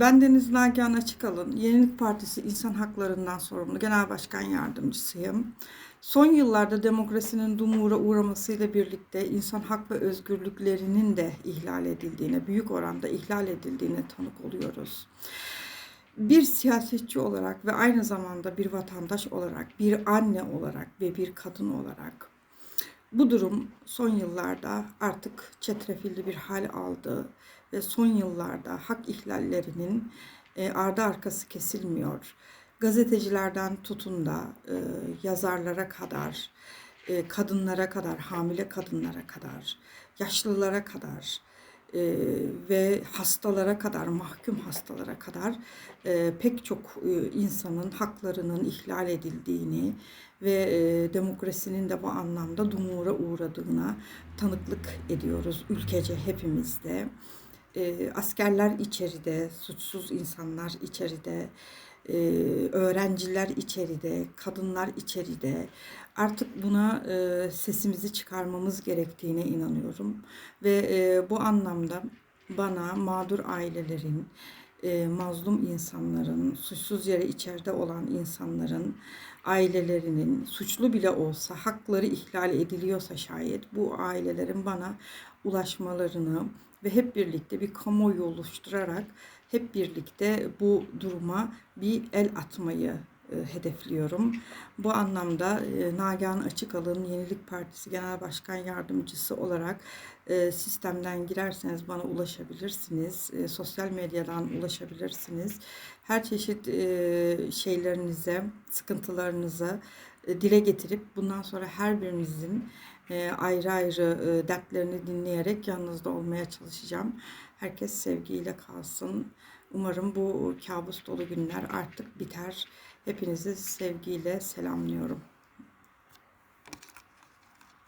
Ben Deniz Nagihan Açıkalın, Yenilik Partisi İnsan Haklarından sorumlu Genel Başkan Yardımcısıyım. Son yıllarda demokrasinin dumura uğramasıyla birlikte insan hak ve özgürlüklerinin de ihlal edildiğine, büyük oranda ihlal edildiğine tanık oluyoruz. Bir siyasetçi olarak ve aynı zamanda bir vatandaş olarak, bir anne olarak ve bir kadın olarak bu durum son yıllarda artık çetrefilli bir hal aldı ve son yıllarda hak ihlallerinin e, ardı arkası kesilmiyor. Gazetecilerden tutun da e, yazarlara kadar, e, kadınlara kadar, hamile kadınlara kadar, yaşlılara kadar e, ve hastalara kadar, mahkum hastalara kadar e, pek çok e, insanın haklarının ihlal edildiğini ve e, demokrasinin de bu anlamda dumura uğradığına tanıklık ediyoruz ülkece hepimizde. E, askerler içeride, suçsuz insanlar içeride, e, öğrenciler içeride, kadınlar içeride. Artık buna e, sesimizi çıkarmamız gerektiğine inanıyorum ve e, bu anlamda bana mağdur ailelerin, e, mazlum insanların, suçsuz yere içeride olan insanların, ailelerinin suçlu bile olsa hakları ihlal ediliyorsa şayet bu ailelerin bana ulaşmalarını ve hep birlikte bir kamuoyu oluşturarak hep birlikte bu duruma bir el atmayı hedefliyorum. Bu anlamda e, Nagihan Açıkalın Yenilik Partisi Genel Başkan Yardımcısı olarak e, sistemden girerseniz bana ulaşabilirsiniz. E, sosyal medyadan ulaşabilirsiniz. Her çeşit e, şeylerinize, sıkıntılarınıza e, dile getirip bundan sonra her birinizin e, ayrı ayrı e, dertlerini dinleyerek yanınızda olmaya çalışacağım. Herkes sevgiyle kalsın. Umarım bu kabus dolu günler artık biter. Hepinizi sevgiyle selamlıyorum.